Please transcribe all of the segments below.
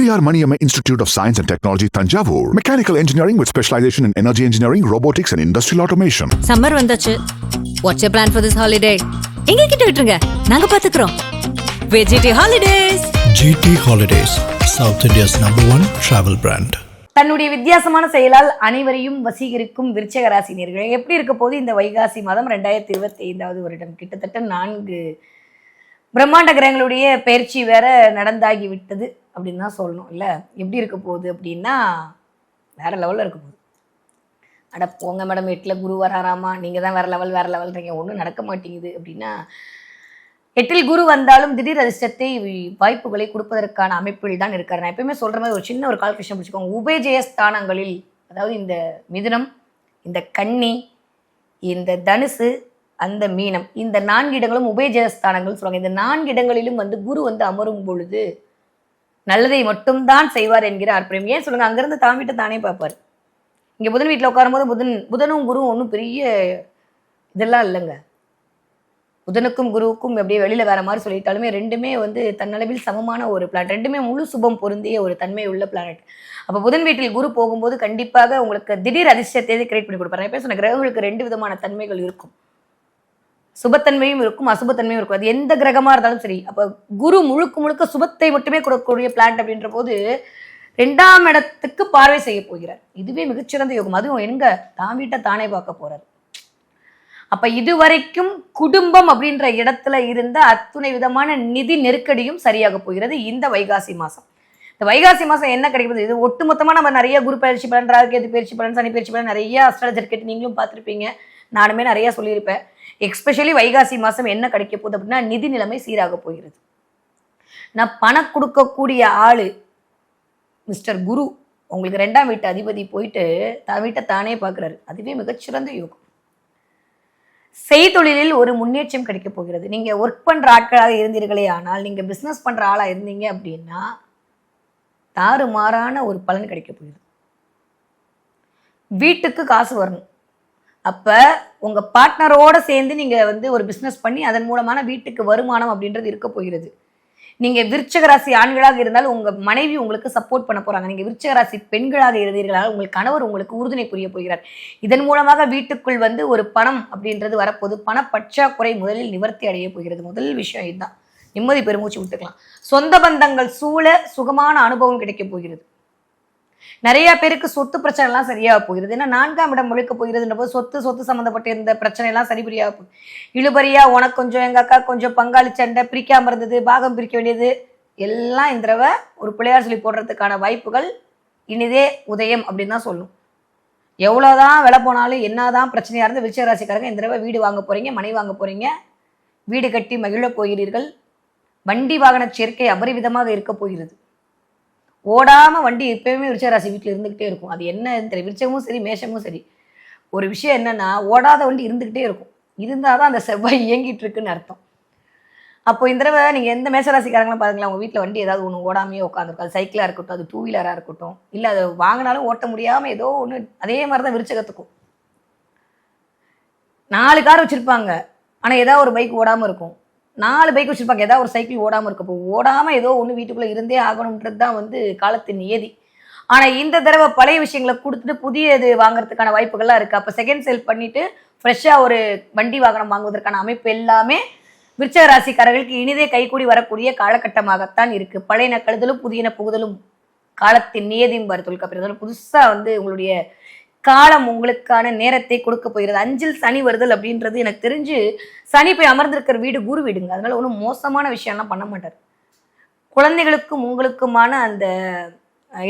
Periyar Maniyamma Institute of Science and Technology, Tanjavur. Mechanical engineering with specialization in energy engineering, robotics, and industrial automation. Summer வந்தாச்சு what's you plan for this holiday எங்க கிட்ட விட்டுருங்க நாங்க பாத்துக்கிறோம் VGT holidays GT Holidays, South India's number one travel brand. தன்னுடைய வித்தியாசமான செயலால் அனைவரையும் வசீகரிக்கும் விருச்சக ராசினியர்களே எப்படி இருக்க போது இந்த வைகாசி மாதம் ரெண்டாயிரத்தி இருபத்தி ஐந்தாவது வருடம் கிட்டத்தட்ட நான்கு பிரம்மாண்ட கிரகங்களுடைய பயிற்சி வேற நடந்தாகி விட்டது அப்படின்னு தான் சொல்லணும் இல்லை? எப்படி இருக்க போகுது அப்படின்னா வேற லெவலில் இருக்க போகுது. அட போங்க மேடம் எட்டில் குரு வராராமா? நீங்கள் தான் வேற லெவல் வேற லெவல்றீங்க ஒன்றும் நடக்க மாட்டேங்குது அப்படின்னா எட்டில் குரு வந்தாலும் திடீர் அதிர்ஷ்டத்தை வாய்ப்புகளை கொடுப்பதற்கான அமைப்பில் தான் இருக்கார். நான் எப்பயுமே சொல்கிற மாதிரி ஒரு சின்ன ஒரு கால்குலேஷன் பிடிச்சிக்கோங்க உபயஜய ஸ்தானங்களில் அதாவது இந்த மிதுனம் இந்த கன்னி இந்த தனுசு அந்த மீனம். இந்த நான்கு இடங்களும் உபயஜயஸ்தானங்கள் சொல்லுவாங்க. இந்த நான்கு இடங்களிலும் வந்து குரு வந்து அமரும் பொழுது நல்லதை மட்டும்தான் செய்வார் என்கிற அற்புதம் ஏன் சொல்லுங்க? அங்கிருந்து தாமிட்டு தானே பார்ப்பார். இங்க புதன் வீட்டில் உட்காரும்போது புதன் புதனும் குருவும் ஒன்றும் பெரிய இதெல்லாம் இல்லைங்க. புதனுக்கும் குருவுக்கும் அப்படியே வெளியில வேற மாதிரி சொல்லிட்டாலுமே ரெண்டுமே வந்து தன்னளவில் சமமான ஒரு பிளானட் ரெண்டுமே முழு சுபம் பொருந்திய ஒரு தன்மை உள்ள பிளானட் அப்போ புதன் வீட்டில் குரு போகும்போது கண்டிப்பாக உங்களுக்கு திடீர் அதிர்ஷ்டத்தை கிரியேட் பண்ணி கொடுப்பாரு. நான் சொன்ன கிரகங்களுக்கு ரெண்டு விதமான தன்மைகள் இருக்கும். சுபத்தன்மையும் இருக்கும் அசுபத்தன்மையும் இருக்கும். அது எந்த கிரகமாக இருந்தாலும் சரி. அப்போ குரு முழுக்க முழுக்க சுபத்தை மட்டுமே கொடுக்கக்கூடிய பிளான்ட் அப்படின்ற போது ரெண்டாம் இடத்துக்கு பார்வை செய்ய போகிறார். இதுவே மிகச்சிறந்த யோகம். அதுவும் எங்க? தான் வீட்டை தானே பார்க்க போறார். அப்ப இதுவரைக்கும் குடும்பம் அப்படின்ற இடத்துல இருந்த அத்துணை விதமான நிதி நெருக்கடியும் சரியாக போகிறது இந்த வைகாசி மாசம். இந்த வைகாசி மாசம் என்ன கிடைக்குது? இது ஒட்டுமொத்தமா நம்ம நிறைய குரு பயிற்சி பலன் ராகுகேது பயிற்சி பலன் சனி பயிற்சி பலன் நிறைய அஸ்ட்ராலஜர் கேட்டு நீங்களும் பார்த்துருப்பீங்க. நானுமே நிறைய சொல்லியிருப்பேன். எக்ஸ்பெஷலி வைகாசி மாதம் என்ன கிடைக்க போகுது அப்படின்னா நிதி நிலைமை சீராக போகிறது. நான் பணம் கொடுக்கக்கூடிய ஆள் மிஸ்டர் குரு உங்களுக்கு ரெண்டாம் வீட்டு அதிபதி போயிட்டு தான் வீட்டை தானே பார்க்குறாரு. அதுவே மிகச்சிறந்த யோகம். செய்தொழிலில் ஒரு முன்னேற்றம் கிடைக்க போகிறது. நீங்கள் ஒர்க் பண்ணுற ஆட்களாக இருந்தீர்களே ஆனால் நீங்கள் பிஸ்னஸ் பண்ணுற ஆளாக இருந்தீங்க அப்படின்னா தாறுமாறான ஒரு பலன் கிடைக்க போகிறது. வீட்டுக்கு காசு வரணும். அப்ப உங்க பார்ட்னரோட சேர்ந்து நீங்க வந்து ஒரு பிசினஸ் பண்ணி அதன் மூலமான வீட்டுக்கு வருமானம் அப்படின்றது இருக்க போகிறது. நீங்க விருச்சக ராசி ஆண்களாக இருந்தால் உங்க மனைவி உங்களுக்கு சப்போர்ட் பண்ண போறாங்க. நீங்க விருச்சக ராசி பெண்களாக இருந்தீர்களால் உங்கள் கணவர் உங்களுக்கு உறுதுணை புரிய போகிறார். இதன் மூலமாக வீட்டுக்குள் வந்து ஒரு பணம் அப்படின்றது வரப்போது பண பற்றாக்குறை முதலில் நிவர்த்தி அடைய போகிறது. முதல் விஷயம் இதுதான். நிம்மதி பெருமூச்சு விட்டுக்கலாம். சொந்த பந்தங்கள் சூழ சுகமான அனுபவம் கிடைக்க போகிறது. நிறைய பேருக்கு சொத்து பிரச்சனை எல்லாம் சரியாக போகிறது ஏன்னா நான்காம் இடம் முழுக்க போகிறதுன்ற போது சொத்து சொத்து சம்மந்தப்பட்ட இந்த பிரச்சனை எல்லாம் சரிபடியாக போகுது இழுபறியா உனக்கு கொஞ்சம் எங்க அக்கா கொஞ்சம் பங்காளி சண்டை பிரிக்காம இருந்தது பாகம் பிரிக்க வேண்டியது எல்லாம் இந்த தடவை ஒரு பிள்ளையார் சொல்லி போடுறதுக்கான வாய்ப்புகள் இனிதே உதயம் அப்படின்னு தான் சொல்லும். எவ்வளோதான் விலை போனாலும் என்னதான் பிரச்சனையாக இருந்து விருச்சிக ராசிக்காரங்க இந்த தடவை வீடு வாங்க போறீங்க மனை வாங்க போறீங்க. வீடு கட்டி மகிழ போகிறீர்கள். வண்டி வாகன சேர்க்கை அபரிவிதமாக இருக்க போகிறது. ஓடாம வண்டி எப்பயுமே விருச்சராசி வீட்டில் இருந்துகிட்டே இருக்கும். அது என்ன தெரியும் விருச்சகமும் சரி மேஷமும் சரி. ஒரு விஷயம் என்னன்னா ஓடாத வண்டி இருந்துகிட்டே இருக்கும். இருந்தால் தான் அந்த செவ்வாய் இயங்கிட்டு இருக்குன்னு அர்த்தம். அப்போ இந்த தடவை நீங்கள் எந்த மேசராசிக்காரங்களும் பாருங்களேன். உங்கள் வீட்டில் வண்டி ஏதாவது ஒன்று ஓடாமையே உட்காந்துருக்கும் அது சைக்கிளாக இருக்கட்டும் அது டூ வீலராக இருக்கட்டும். இல்லை அதை வாங்கினாலும் ஓட்ட முடியாமல் ஏதோ ஒன்று அதே மாதிரி தான் விருச்சகத்துக்கும். நாலு கார் வச்சுருப்பாங்க. ஆனால் ஏதாவது ஒரு பைக் ஓடாமல் இருக்கும். நாலு பைக் வச்சுருப்பாங்க. ஏதாவது ஒரு சைக்கிள் ஓடாமல் இருக்கும் ஓடாமல் ஏதோ ஒன்று வீட்டுக்குள்ளே இருந்தே ஆகணுன்றது தான் வந்து காலத்தின் நியதி. ஆனால் இந்த தடவை பழைய விஷயங்களை கொடுத்துட்டு புதிய இது வாங்குறதுக்கான வாய்ப்புகள்லாம் இருக்குது அப்போ செகண்ட் சேல் பண்ணிவிட்டு ஃப்ரெஷ்ஷாக ஒரு வண்டி வாகனம் வாங்குவதற்கான அமைப்பு எல்லாமே விருச்சக ராசிக்காரர்களுக்கு இனிதே கைகூடி வரக்கூடிய காலகட்டமாகத்தான் இருக்குது பழையன கழுதலும் புதியன புகுதலும் காலத்தின் நியதியும் பாரு தொல்காப்பியர் புதுசாக வந்து உங்களுடைய காலம் உங்களுக்கான நேரத்தை கொடுக்க போகிறது. அஞ்சில் சனி வருதல் அப்படின்றது எனக்கு தெரிஞ்சு சனி போய் அமர்ந்திருக்கிற வீடு குரு வீடுங்க. அதனால ஒன்றும் மோசமான விஷயம்லாம் பண்ண மாட்டார். குழந்தைகளுக்கும் உங்களுக்குமான அந்த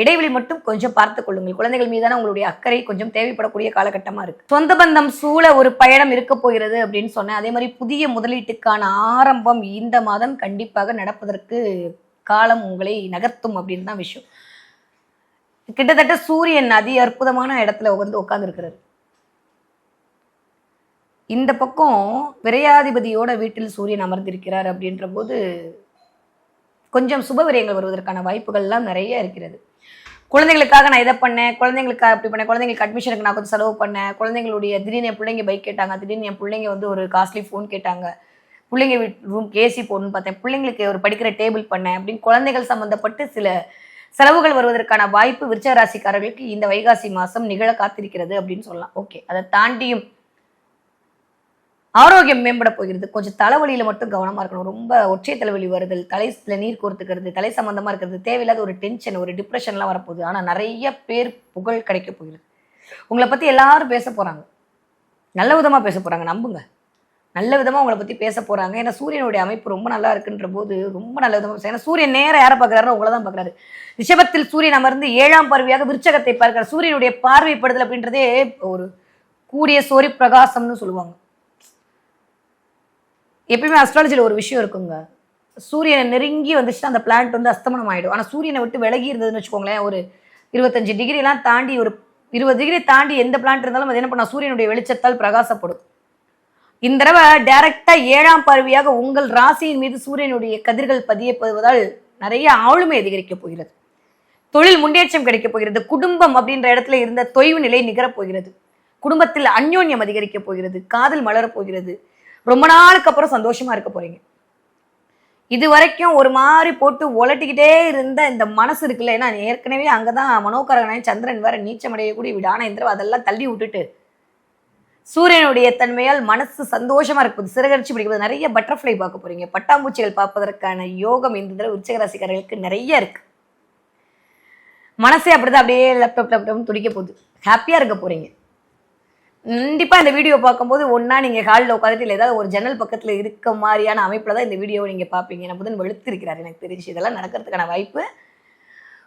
இடைவெளி மட்டும் கொஞ்சம் பார்த்து கொள்ளுங்கள். குழந்தைகள் மீதான உங்களுடைய அக்கறை கொஞ்சம் தேவைப்படக்கூடிய காலகட்டமாக இருக்கு. சொந்த பந்தம் சூழ ஒரு பயணம் இருக்க போகிறது அப்படின்னு சொன்னேன். அதே மாதிரி புதிய முதலீட்டுக்கான ஆரம்பம் இந்த மாதம் கண்டிப்பாக நடப்பதற்கு காலம் உங்களை நகர்த்தும் அப்படின்னு தான் விஷயம். கிட்டத்தட்ட சூரியன் அதி அற்புதமான இடத்துல வந்து உட்காந்துருக்கிறார் இந்த பக்கம் விரையாதிபதியோட வீட்டில் சூரியன் அமர்ந்திருக்கிறார் அப்படின்ற போது கொஞ்சம் சுப விரயங்கள் வருவதற்கான வாய்ப்புகள்லாம் நிறைய இருக்கிறது. குழந்தைகளுக்காக நான் இதை பண்ணேன் குழந்தைங்களுக்காக அப்படி பண்ணேன் குழந்தைங்களுக்கு அட்மிஷனுக்கு நான் கொஞ்சம் செலவு பண்ணேன் குழந்தைங்களுடைய திடீர்னு என் பிள்ளைங்க பைக் கேட்டாங்க திடீர்னு என் பிள்ளைங்க வந்து ஒரு காஸ்ட்லி ஃபோன் கேட்டாங்க பிள்ளைங்க ரூம் ஏசி போடணும்னு பார்த்தேன் பிள்ளைங்களுக்கு ஒரு படிக்கிற டேபிள் பண்ணேன் அப்படின்னு குழந்தைகள் சம்மந்தப்பட்டு சில செலவுகள் வருவதற்கான வாய்ப்பு விருச்சக ராசிக்காரர்களுக்கு இந்த வைகாசி மாசம் நிகழ காத்திருக்கிறது அப்படின்னு சொல்லலாம். ஓகே அதை தாண்டியும் ஆரோக்கியம் மேம்பட போகிறது. கொஞ்சம் தலைவலியில மட்டும் கவனமா இருக்கணும். ரொம்ப ஒற்றை தலைவலி வருதல் தலையில நீர் கோர்த்துக்கிறது தலை சம்பந்தமா இருக்கிறது தேவையில்லாத ஒரு டென்ஷன் ஒரு டிப்ரெஷன்லாம் வரப்போகுது. ஆனா நிறைய பேர் புகழ் கிடைக்க போகிறது. உங்களை பத்தி எல்லாரும் பேச போறாங்க. நல்ல விதமா பேச போறாங்க. நம்புங்க. நல்ல விதமாக உங்களை பற்றி பேச போகிறாங்க ஏன்னா சூரியனுடைய அமைப்பு ரொம்ப நல்லா இருக்குன்ற போது ரொம்ப நல்ல விதமாக ஏன்னா சூரியன் நேரம் யாரை பார்க்குறாரு உங்களை தான் பார்க்குறாரு. ரிஷபத்தில் சூரியன் அமர்ந்து ஏழாம் பார்வையாக விருச்சகத்தை பார்க்கிறார். சூரியனுடைய பார்வைப்படுதல் அப்படின்றதே ஒரு கூடிய சோரி பிரகாசம்னு சொல்லுவாங்க. எப்பயுமே அஸ்ட்ராலஜியில் ஒரு விஷயம் இருக்குங்க. சூரியனை நெருங்கி வந்துச்சுன்னா அந்த பிளான்ட் வந்து அஸ்தமனம் ஆயிடும். ஆனால் சூரியனை விட்டு விலகி இருந்ததுன்னு வச்சுக்கோங்களேன் ஒரு இருபத்தஞ்சு டிகிரிலாம் தாண்டி ஒரு இருபது டிகிரி தாண்டி எந்த பிளான்ட் இருந்தாலும் அது என்ன பண்ணால் சூரியனுடைய வெளிச்சத்தால் பிரகாசப்படும். இந்த தடவை டைரக்டா ஏழாம் பார்வையாக உங்கள் ராசியின் மீது சூரியனுடைய கதிர்கள் பதியப்படுவதால் நிறைய ஆளுமை அதிகரிக்க போகிறது. தொழில் முன்னேற்றம் கிடைக்கப் போகிறது. குடும்பம் அப்படின்ற இடத்துல இருந்த தொய்வு நிலை நிகரப் போகிறது. குடும்பத்தில் அந்யோன்யம் அதிகரிக்க போகிறது. காதல் மலரப் போகிறது. ரொம்ப நாளுக்கு அப்புறம் சந்தோஷமா இருக்க போறீங்க. இது வரைக்கும் ஒரு மாதிரி போட்டு உலட்டிக்கிட்டே இருந்த இந்த மனசு இருக்குல்ல? ஏன்னா ஏற்கனவே அங்கதான் மனோகரகனாய் சந்திரன் வேற நீச்சமடையக்கூடிய விடான இந்திரவ அதெல்லாம் தள்ளி விட்டுட்டு சூரியனுடைய தன்மையால் மனசு சந்தோஷமா இருக்குது. சிறகரிச்சு பிடிக்கும்போது நிறைய பட்டர்ஃப்ளை பார்க்க போறீங்க. பட்டாம்பூச்சிகள் பார்ப்பதற்கான யோகம் இந்த தடவை விருச்சிக நிறைய இருக்கு. மனசே அப்படிதான் அப்படியே லேப்டாப் லேப்டாப் துடிக்க போகுது. ஹாப்பியா இருக்க போறீங்க. கண்டிப்பா இந்த வீடியோ பார்க்கும்போது ஒன்றா நீங்க ஹாலில் உட்காந்துட்டு இல்லை ஏதாவது ஒரு ஜன்னல் பக்கத்தில் இருக்க மாதிரியான அமைப்புல தான் இந்த வீடியோவை நீங்க பார்ப்பீங்க. நான் புதன் வெளுத்து இருக்கிறார் எனக்கு தெரிஞ்சு இதெல்லாம் நடக்கிறதுக்கான வாய்ப்பு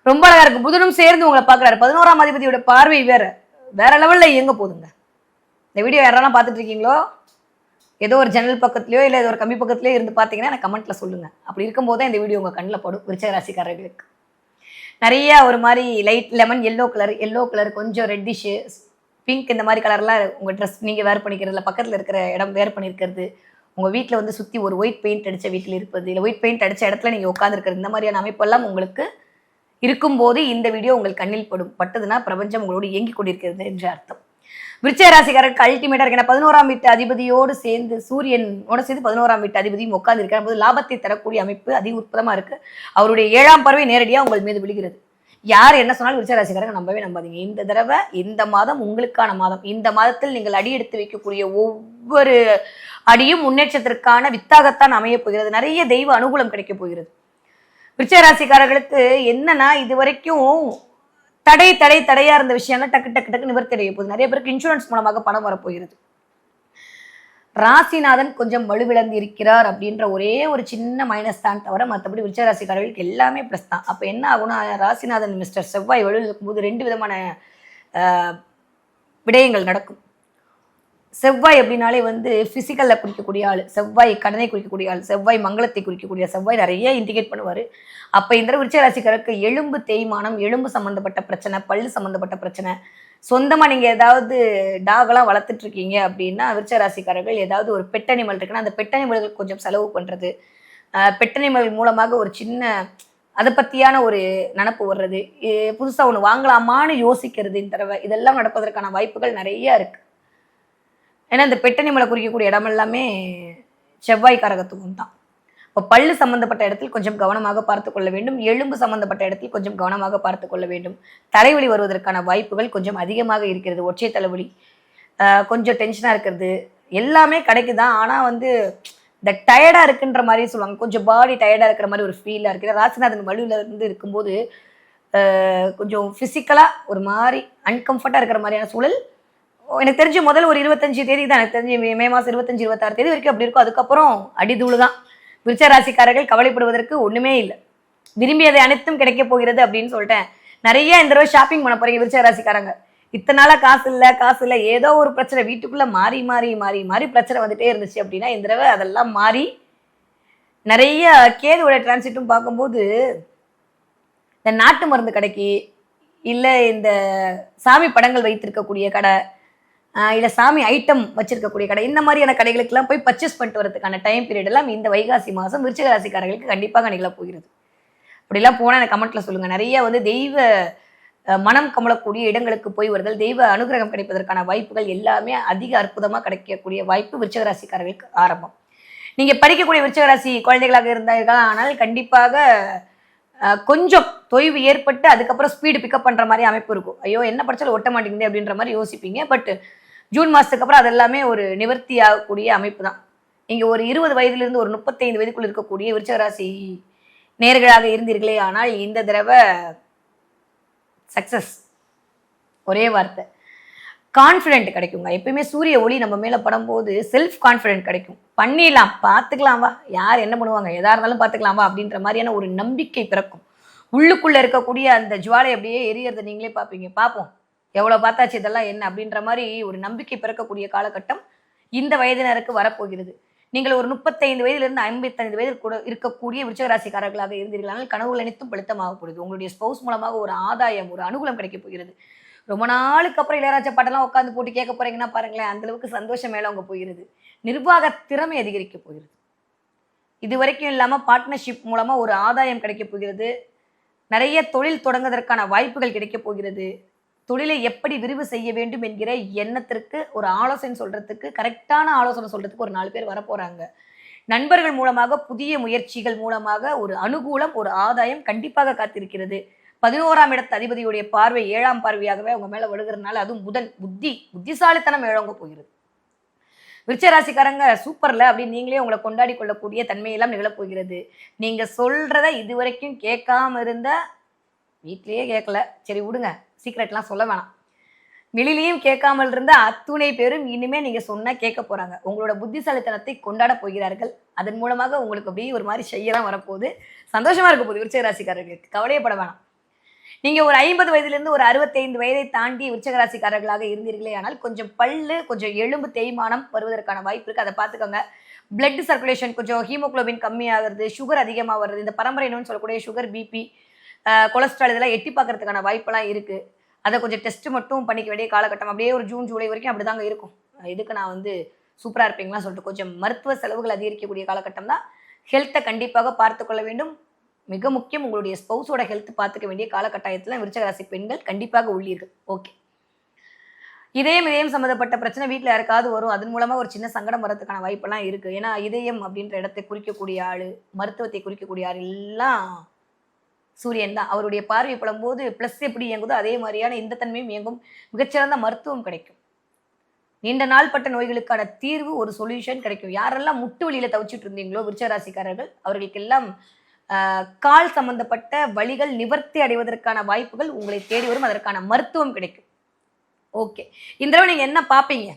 ரொம்ப அழகா இருக்கு. புதனும் சேர்ந்து உங்களை பார்க்கறாரு. பதினோராம் அதிபதியோட பார்வை வேற. வேற லெவல்ல இயங்க போகுதுங்க. இந்த வீடியோ யாரெல்லாம் பார்த்துட்டு இருக்கீங்களோ ஏதோ ஒரு ஜன்னல் பக்கத்துலையோ இல்லை ஏதோ ஒரு கம்மி பக்கத்துலையோ இருந்து பார்த்தீங்கன்னா எனக்கு கமெண்ட்டில் சொல்லுங்கள் அப்படி இருக்கும்போது தான் இந்த வீடியோ உங்கள் கண்ணில் படும். விருச்சக ராசிக்காரர்களுக்கு நிறைய ஒரு மாதிரி light lemon yellow colour yellow colour கொஞ்சம் ரெட்டிஷு பிங்க் இந்த மாதிரி கலர்லாம் உங்கள் ட்ரெஸ் நீங்கள் வேர் பண்ணிக்கிறதுல பக்கத்தில் இருக்கிற இடம் வேர் பண்ணியிருக்கிறது உங்கள் வீட்டில் வந்து சுற்றி ஒரு ஒயிட் பெயிண்ட் அடித்த வீட்டில் இருப்பது இல்லை ஒயிட் பெயிண்ட் அடித்த இடத்துல நீங்கள் உட்காந்துருக்கிறது இந்த மாதிரியான அமைப்பெல்லாம் உங்களுக்கு இருக்கும்போது இந்த வீடியோ உங்கள் கண்ணில் படும். பட்டதுன்னா பிரபஞ்சம் உங்களோடு இயங்கி கொண்டிருக்கிறது என்று அர்த்தம். விருச்சய ராசிக்காரருக்கு அல்டிமேட்டா இருக்கு பதினோராம் வீட்டு அதிபதியோடு சேர்ந்து சூரியனோட சேர்ந்து பதினோராம் வீட்டு அதிபதியும் உட்கார்ந்து இருக்கிற போது லாபத்தை தரக்கூடிய அமைப்பு அதிக உற்பதமா இருக்கு. அவருடைய ஏழாம் பறவை நேரடியாக உங்கள் மீது விழுகிறது. யார் என்ன சொன்னாலும் விருச்சராசிக்காரங்க நம்பவே நம்பாதீங்க. இந்த தடவை இந்த மாதம் உங்களுக்கான மாதம். இந்த மாதத்தில் நீங்கள் அடி எடுத்து வைக்கக்கூடிய ஒவ்வொரு அடியும் முன்னேற்றத்திற்கான வித்தாகத்தான் அமையப் போகிறது. நிறைய தெய்வ அனுகூலம் கிடைக்க போகிறது. விருச்சராசிக்காரர்களுக்கு என்னன்னா இது வரைக்கும் தடை தடை தடையா இருந்த விஷயம்லாம் டக்கு டக்கு டக்கு நிவர்த்தி அடைய போகுது. நிறைய பேருக்கு இன்சூரன்ஸ் மூலமாக பணம் வரப்போகிறது. ராசிநாதன் கொஞ்சம் வலுவிழந்து இருக்கிறார் அப்படின்ற ஒரே ஒரு சின்ன மைனஸ் தான் தவிர மற்றபடி விருச்ச எல்லாமே ப்ளஸ் தான். அப்போ என்ன ஆகும்னா ராசிநாதன் மிஸ்டர் செவ்வாய் வலுவில் இருக்கும்போது ரெண்டு விதமான ஆஹ், விடயங்கள் நடக்கும். செவ்வாய் அப்படின்னாலே வந்து ஃபிசிக்கலில் குறிக்கக்கூடிய ஆள். செவ்வாய் கடனை குறிக்கக்கூடிய ஆள். செவ்வாய் மங்களத்தை குறிக்கக்கூடிய செவ்வாய் நிறைய இண்டிகேட் பண்ணுவார். அப்போ இந்த விருச்ச ராசிக்காரருக்கு எலும்பு தேய்மானம் எலும்பு சம்மந்தப்பட்ட பிரச்சனை பல்லு சம்மந்தப்பட்ட பிரச்சனை. சொந்தமாக நீங்கள் ஏதாவது டாகெல்லாம் வளர்த்துட்ருக்கீங்க அப்படின்னா விருச்ச ராசிக்காரர்கள் ஏதாவது ஒரு பெட் அனிமல் இருக்குன்னா அந்த பெட் அனிமல்களுக்கு கொஞ்சம் செலவு பண்ணுறது பெட் அனிமல் மூலமாக ஒரு சின்ன அதை பற்றியான ஒரு நினப்பு வர்றது. புதுசாக ஒன்று வாங்கலாமான்னு யோசிக்கிறது இந்த தடவை. இதெல்லாம் நடப்பதற்கான வாய்ப்புகள் நிறைய இருக்குது ஏன்னா இந்த பெட்டனிமலை குறிக்கக்கூடிய இடம் எல்லாமே செவ்வாய் காரகத்துவம் தான். இப்போ பல்லு சம்பந்தப்பட்ட இடத்தில் கொஞ்சம் கவனமாக பார்த்து கொள்ள வேண்டும். எலும்பு சம்பந்தப்பட்ட இடத்தில் கொஞ்சம் கவனமாக பார்த்து கொள்ள வேண்டும். தலைவலி வருவதற்கான வாய்ப்புகள் கொஞ்சம் அதிகமாக இருக்கிறது. ஒற்றை தலைவலி கொஞ்சம் டென்ஷனாக இருக்கிறது. எல்லாமே கிடைக்குதான் ஆனால் வந்து இந்த டயர்டாக இருக்குன்ற மாதிரி சொல்லுவாங்க. கொஞ்சம் பாடி டயர்டாக இருக்கிற மாதிரி ஒரு ஃபீலாக இருக்குது. ராசிநாதன் வலுவில் இருந்து இருக்கும்போது கொஞ்சம் ஃபிசிக்கலாக ஒரு மாதிரி அன்கம்ஃபர்ட்டாக இருக்கிற மாதிரியான சூழல் எனக்கு தெரிஞ்சு முதல்ல ஒரு இருபத்தஞ்சு தேதி தான். எனக்கு தெரிஞ்சு மே- மாதம் இருபத்தஞ்சு இருபத்தாறு தேதி வரைக்கும் அப்படி இருக்கும். அதுக்கப்புறம் அடிதூளு தான். விருச்ச ராசிக்காரர்கள் கவலைப்படுவதற்கு ஒன்றுமே இல்லை. விரும்பியதை அனைத்தும் கிடைக்க போகிறது அப்படின்னு சொல்லிட்டேன். நிறைய இந்த தடவை ஷாப்பிங் பண்ண போறீங்க விருச்ச ராசிக்காரங்க இத்தனை நாளாக காசு இல்லை காசு இல்லை. ஏதோ ஒரு பிரச்சனை வீட்டுக்குள்ளே மாறி மாறி மாறி மாறி பிரச்சனை வந்துட்டே இருந்துச்சு அப்படின்னா இந்த தடவை அதெல்லாம் மாறி நிறைய கேதுவோட டிரான்சிட்டும் பார்க்கும்போது இந்த நாட்டு மருந்து கடைக்கு இல்லை இந்த சாமி படங்கள் வைத்திருக்கக்கூடிய கடை இல்லை சாமி ஐட்டம் வச்சிருக்கக்கூடிய கடை இந்த மாதிரியான கடைகளுக்கெல்லாம் போய் பர்ச்சேஸ் பண்ணிட்டு வரதுக்கான டைம் பீரியட் எல்லாம் இந்த வைகாசி மாதம் விருச்சிக ராசிக்காரர்களுக்கு கண்டிப்பாக நிகழ போகிறது. அப்படிலாம் போனால் எனக்கு கமெண்ட்ல சொல்லுங்கள் நிறைய வந்து தெய்வ மனம் கமலக்கூடிய இடங்களுக்கு போய் வருதல் தெய்வ அனுகிரகம் கிடைப்பதற்கான வாய்ப்புகள் எல்லாமே அதிக அற்புதமாக கிடைக்கக்கூடிய வாய்ப்பு விருச்சகராசிக்காரர்களுக்கு ஆரம்பம். நீங்கள் படிக்கக்கூடிய விருச்சகராசி குழந்தைகளாக இருந்தார்கள் ஆனால் கண்டிப்பாக கொஞ்சம் தொய்வு ஏற்பட்டு அதுக்கப்புறம் ஸ்பீடு பிக்கப் பண்ணுற மாதிரி அமைப்பு இருக்கும். ஐயோ என்ன படிச்சாலும் ஒட்ட மாட்டேங்குது அப்படின்ற மாதிரி யோசிப்பீங்க. பட் ஜூன் மாதத்துக்கு அப்புறம் அது எல்லாமே ஒரு நிவர்த்தி ஆகக்கூடிய அமைப்பு தான் நீங்கள் ஒரு இருபது வயதுலேருந்து ஒரு முப்பத்தைந்து வயதுக்குள் இருக்கக்கூடிய விருச்சகராசி நேர்களாக இருந்தீர்களே ஆனால் இந்த தடவை சக்சஸ் ஒரே வார்த்தை. கான்ஃபிடென்ட் கிடைக்குங்க. எப்பயுமே சூரிய ஒளி நம்ம மேலே படும்போது செல்ஃப் கான்ஃபிடென்ட் கிடைக்கும். பண்ணிடலாம் பார்த்துக்கலாம் வா. யார் என்ன பண்ணுவாங்க? எதாக இருந்தாலும் பார்த்துக்கலாம் வா அப்படின்ற மாதிரியான ஒரு நம்பிக்கை பிறக்கும். உள்ளுக்குள்ளே இருக்கக்கூடிய அந்த ஜுவாலை அப்படியே எரியறதை நீங்களே பார்ப்பீங்க. பார்ப்போம். எவ்வளோ பார்த்தாச்சு இதெல்லாம் என்ன அப்படின்ற மாதிரி ஒரு நம்பிக்கை பிறக்கக்கூடிய காலகட்டம் இந்த வயதினருக்கு வரப்போகிறது. நீங்கள் ஒரு முப்பத்தைந்து வயதிலிருந்து ஐம்பத்தைந்து வயதில் கூட இருக்கக்கூடிய விருச்சகராசிக்காரர்களாக இருந்தீர்களானால் கனவுகள் அனைத்தும் பழுத்தமாக போகுது உங்களுடைய ஸ்பௌஸ் மூலமாக ஒரு ஆதாயம் ஒரு அனுகூலம் கிடைக்கப் போகிறது. ரொம்ப நாளுக்கு அப்புறம் இளையராஜா பாட்டெல்லாம் உட்காந்து போட்டு கேட்க போறீங்கன்னா பாருங்களேன் அந்தளவுக்கு சந்தோஷம் மேலே அவங்க போகிறது. நிர்வாக திறமை அதிகரிக்க போகிறது. இது வரைக்கும் இல்லாமல் பார்ட்னர்ஷிப் மூலமாக ஒரு ஆதாயம் கிடைக்க போகிறது. நிறைய தொழில் தொடங்குவதற்கான வாய்ப்புகள் கிடைக்கப் போகிறது. தொழிலை எப்படி விரிவு செய்ய வேண்டும் என்கிற எண்ணத்திற்கு ஒரு ஆலோசனை சொல்றதுக்கு கரெக்டான ஆலோசனை சொல்றதுக்கு ஒரு நாலு பேர் வரப்போறாங்க. நண்பர்கள் மூலமாக புதிய முயற்சிகள் மூலமாக ஒரு அனுகூலம் ஒரு ஆதாயம் கண்டிப்பாக காத்திருக்கிறது. பதினோராம் இடத்து அதிபதியுடைய பார்வை ஏழாம் பார்வையாகவே அவங்க மேல விழுகிறதுனால அதுவும் புதன் புத்தி புத்திசாலித்தனம் இழங்க போகிறது. விருச்சராசிக்காரங்க சூப்பர்ல அப்படின்னு நீங்களே உங்களை கொண்டாடி கொள்ளக்கூடிய தன்மையெல்லாம் நிகழப்போகிறது. நீங்கள் நீங்க சொல்றத இதுவரைக்கும் கேட்காம இருந்த வீட்லயே கேட்கல சரி விடுங்க. சீக்ரெட்லாம் சொல்ல வேணாம். வெளிலையும் கேட்காமல் இருந்த அத்துணை பேரும் இனிமே நீங்க சொன்னா கேட்க போறாங்க. உங்களோட புத்திசாலித்தனத்தை கொண்டாட போகிறார்கள். அதன் மூலமாக உங்களுக்கு அப்படியே ஒரு மாதிரி செய்யலாம் வரப்போகுது. சந்தோஷமா இருக்க போகுது விருச்சக ராசிக்காரர்களுக்கு கவலையப்பட வேணாம். நீங்க ஒரு ஐம்பது வயதிலிருந்து ஒரு அறுபத்தைந்து வயதை தாண்டி விருச்சகராசிக்காரர்களாக இருந்தீர்களே ஆனால் கொஞ்சம் பல்லு கொஞ்சம் எலும்பு தேய்மானம் வருவதற்கான வாய்ப்பு இருக்கு. அதை பார்த்துக்கோங்க. பிளட் சர்க்குலேஷன் கொஞ்சம் ஹீமோக்ளோபின் கம்மியாகிறது சுகர் அதிகமாக வருது. இந்த பரம்பரை நோய்னு சொல்லக்கூடிய சுகர் பிபி கொலஸ்ட்ரால் இதெல்லாம் எட்டி பார்க்கறதுக்கான வாய்ப்பெல்லாம் இருக்குது அதை கொஞ்சம் டெஸ்ட் மட்டும் பண்ணிக்க வேண்டிய காலகட்டம். அப்படியே ஒரு ஜூன் ஜூலை வரைக்கும் அப்படிதாங்க இருக்கும். இதுக்கு நான் வந்து சூப்பராக இருப்பீங்களா சொல்லிட்டு. கொஞ்சம் மருத்துவ செலவுகள் அதிகரிக்கக்கூடிய காலகட்டம் தான். ஹெல்த்தை கண்டிப்பாக பார்த்து கொள்ள வேண்டும். மிக முக்கியம் உங்களுடைய ஸ்பௌஸோட ஹெல்த் பார்த்துக்க வேண்டிய காலகட்டாயத்தில் விருச்சகராசி பெண்கள் கண்டிப்பாக உள்ளீர்கள். ஓகே இதயம் இதயம் சம்மந்தப்பட்ட பிரச்சனை வீட்டில் யாருக்காவது வரும். அதன் மூலமாக ஒரு சின்ன சங்கடம் வரதுக்கான வாய்ப்பெல்லாம் இருக்குது ஏன்னா இதயம் அப்படின்ற இடத்தை குறிக்கக்கூடிய ஆள் மருத்துவத்தை குறிக்கக்கூடிய ஆள் எல்லாம் சூரியன் தான். அவருடைய பார்வை படும்போது ப்ளஸ் எப்படி இயங்குதோ அதே மாதிரியான இந்த தன்மையும் இயங்கும். மிகச்சிறந்த மருத்துவம் கிடைக்கும். நீண்ட நாள்பட்ட நோய்களுக்கான தீர்வு ஒரு சொல்யூஷன் கிடைக்கும். யாரெல்லாம் முட்டு வழியில் தவிச்சிட்டு இருந்தீங்களோ விருச்சராசிக்காரர்கள் அவர்களுக்கெல்லாம் கால் சம்பந்தப்பட்ட வழிகள் நிவர்த்தி அடைவதற்கான வாய்ப்புகள் உங்களை தேடி வரும். அதற்கான மருத்துவம் கிடைக்கும். ஓகே இந்த தடவை நீங்கள் என்ன பார்ப்பீங்க?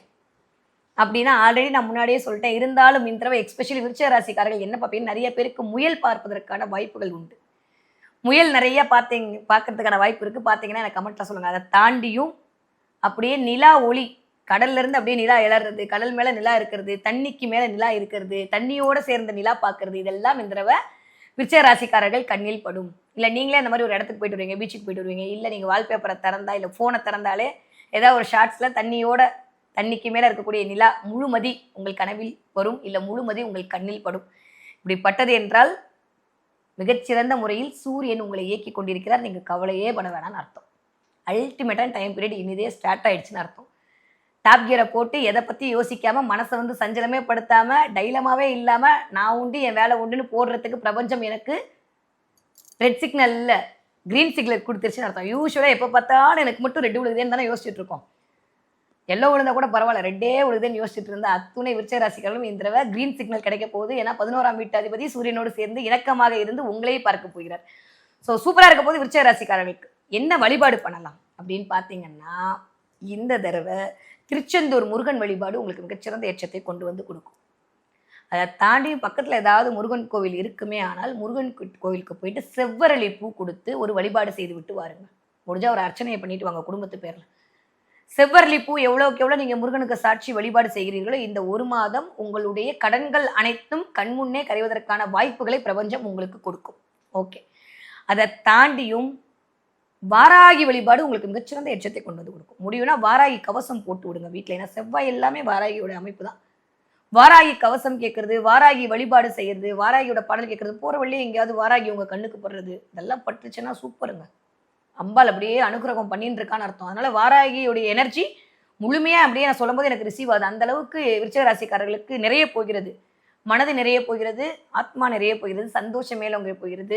அப்படின்னா ஆல்ரெடி நான் முன்னாடியே சொல்லிட்டேன். இருந்தாலும் இந்த தடவை எக்ஸ்பெஷலி விருச்சக ராசிக்காரர்கள் என்ன பார்ப்பீங்க? நிறைய பேருக்கு முயல் பார்ப்பதற்கான வாய்ப்புகள் உண்டு. முயல் நிறைய பார்த்தீங்க பார்க்கறதுக்கான வாய்ப்பு இருக்குது பார்த்தீங்கன்னா எனக்கு கமெண்ட்டில் சொல்லுங்கள் அதை தாண்டியும் அப்படியே நிலா ஒளி கடல்லேருந்து அப்படியே நிலா எழறது கடல் மேலே நிலா இருக்கிறது தண்ணிக்கு மேலே நிலா இருக்கிறது தண்ணியோடு சேர்ந்த நிலா பார்க்கறது இதெல்லாம் இந்த தடவை விருச்சக ராசிக்காரர்கள் கண்ணில் படும். இல்லை நீங்களே அந்த மாதிரி ஒரு இடத்துக்கு போயிட்டு வருவீங்க பீச்சுக்கு போயிட்டு வருவீங்க இல்லை நீங்கள் வால்பேப்பரை திறந்தா இல்லை ஃபோனை திறந்தாலே ஏதாவது ஒரு ஷார்ட்ஸில் தண்ணியோட தண்ணிக்கு மேலே இருக்கக்கூடிய நிலா முழுமதி உங்கள் கனவில் வரும் இல்லை முழுமதி உங்கள் கண்ணில் படும். இப்படி பட்டது என்றால் மிகச்சிறந்த முறையில் சூரியன் உங்களை இயக்கி கொண்டிருக்கிறார். நீங்கள் கவலையே பட வேணாம்னு அர்த்தம். அல்டிமேட்டான டைம் பீரியட் இனிதே ஸ்டார்ட் ஆயிடுச்சுன்னு அர்த்தம். டாப் கியரை போட்டு எதை பற்றி யோசிக்காமல் மனசை வந்து சஞ்சலமே படுத்தாமல் டைலமாகவே இல்லாமல் நான் உண்டு என் வேலை உண்டுன்னு போடுறதுக்கு பிரபஞ்சம் எனக்கு ரெட் சிக்னல் இல்லை க்ரீன் சிக்னல் கொடுத்துருச்சுன்னு அர்த்தம். யூஸ்வலாக எப்போ பார்த்தாலும் எனக்கு மட்டும் ரெட் விழுகுதேன்னு தானே யோசிச்சுட்டு இருக்கோம். எல்லோ விழுந்தா கூட பரவாயில்ல. ரெட்டே விழுதுன்னு யோசிச்சுட்டு இருந்த அத்துணை விருச்ச ராசிகளும் இந்த தடவை கிரீன் சிக்னல் கிடைக்க போகுது. ஏன்னா பதினோராம் வீட்டாதிபதி சூரியனோடு சேர்ந்து இணக்கமாக இருந்து உங்களையே பார்க்க போகிறார். ஸோ சூப்பராக இருக்க போது விருச்ச ராசிக்காரர்களுக்கு என்ன வழிபாடு பண்ணலாம் அப்படின்னு பார்த்தீங்கன்னா இந்த தடவை திருச்செந்தூர் முருகன் வழிபாடு உங்களுக்கு மிகச்சிறந்த ஏற்றத்தை கொண்டு வந்து கொடுக்கும். அதை தாண்டி பக்கத்தில் ஏதாவது முருகன் கோவில் இருக்குமே ஆனால் முருகன் கோவிலுக்கு போயிட்டு செவ்வரளி பூ கொடுத்து ஒரு வழிபாடு செய்து விட்டு வாருங்க. முடிஞ்சா ஒரு அர்ச்சனையை பண்ணிட்டு வாங்க குடும்பத்து பேரில். செவ்வரளி பூ எவ்வளோக்கு எவ்வளோ நீங்கள் முருகனுக்கு சாட்சி வழிபாடு செய்கிறீர்களோ இந்த ஒரு மாதம் உங்களுடைய கடன்கள் அனைத்தும் கண்முன்னே கரைவதற்கான வாய்ப்புகளை பிரபஞ்சம் உங்களுக்கு கொடுக்கும். ஓகே அதை தாண்டியும் வாராகி வழிபாடு உங்களுக்கு மிகச்சிறந்த எச்சத்தை கொண்டு வந்து கொடுக்கும். முடியும்னா வாராகி கவசம் போட்டு விடுங்க வீட்டில் ஏன்னா செவ்வாய் எல்லாமே வாராகியோட அமைப்பு தான். வாராகி கவசம் கேட்கறது வாராகி வழிபாடு செய்யறது வாராகியோட பாடல் கேட்கறது போற வழியே எங்கேயாவது வாராகி உங்க கண்ணுக்கு படுறது இதெல்லாம் பட்டுச்சுன்னா சூப்பருங்க. அம்பாள் அப்படியே அனுகிரகம் பண்ணின்னு இருக்கான்னு அர்த்தம். அதனால வாராகியுடைய எனர்ஜி முழுமையாக அப்படியே நான் சொல்லும்போது எனக்கு ரிசீவ் ஆகுது. அந்த அளவுக்கு விருச்சக ராசிக்காரர்களுக்கு நிறைய போகிறது. மனது நிறைய போகிறது ஆத்மா நிறைய போகிறது சந்தோஷம் மேலோங்க போகிறது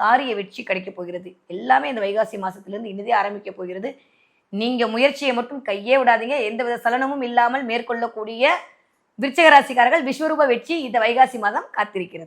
காரிய வெற்றி கிடைக்க போகிறது. எல்லாமே இந்த வைகாசி மாதத்துலேருந்து இனிதே ஆரம்பிக்க போகிறது. நீங்கள் முயற்சியை மட்டும் கையே விடாதீங்க. எந்தவித சலனமும் இல்லாமல் மேற்கொள்ளக்கூடிய விருச்சக ராசிக்காரர்கள் விஸ்வரூப வெற்றி இந்த வைகாசி மாதம் காத்திருக்கிறது.